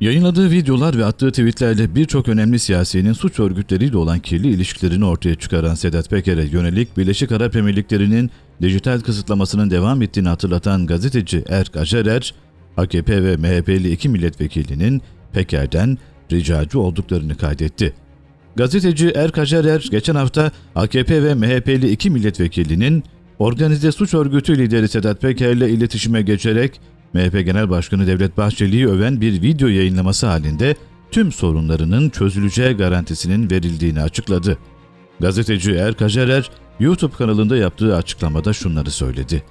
Yayınladığı videolar ve attığı tweetlerle birçok önemli siyasinin suç örgütleriyle olan kirli ilişkilerini ortaya çıkaran Sedat Peker'e yönelik Birleşik Arap Emirlikleri'nin dijital kısıtlamasının devam ettiğini hatırlatan gazeteci Erk Aşerer, AKP ve MHP'li iki milletvekilinin Peker'den ricacı olduklarını kaydetti. Gazeteci Erk Aşerer geçen hafta AKP ve MHP'li iki milletvekilinin organize suç örgütü lideri Sedat Peker'le iletişime geçerek MHP Genel Başkanı Devlet Bahçeli'yi öven bir video yayınlaması halinde tüm sorunlarının çözüleceği garantisinin verildiğini açıkladı. Gazeteci Erkajerer YouTube kanalında yaptığı açıklamada şunları söyledi.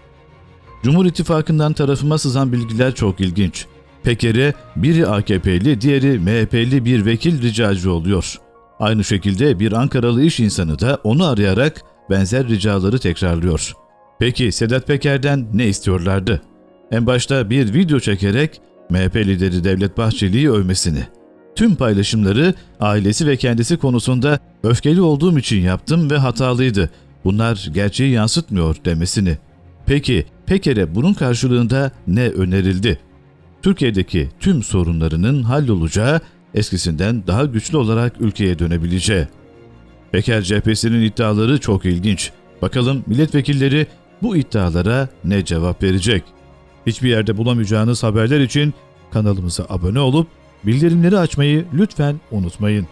Cumhur İttifakı'ndan tarafıma sızan bilgiler çok ilginç. Peker'e biri AKP'li, diğeri MHP'li bir vekil ricacı oluyor. Aynı şekilde bir Ankaralı iş insanı da onu arayarak benzer ricaları tekrarlıyor. Peki Sedat Peker'den ne istiyorlardı? En başta bir video çekerek MHP lideri Devlet Bahçeli'yi övmesini. Tüm paylaşımları ailesi ve kendisi konusunda öfkeli olduğum için yaptım ve hatalıydı. Bunlar gerçeği yansıtmıyor demesini. Peki Peker'e bunun karşılığında ne önerildi? Türkiye'deki tüm sorunlarının hallolacağı, eskisinden daha güçlü olarak ülkeye dönebileceği. Peker cephesinin iddiaları çok ilginç. Bakalım milletvekilleri bu iddialara ne cevap verecek? Hiçbir yerde bulamayacağınız haberler için kanalımıza abone olup bildirimleri açmayı lütfen unutmayın.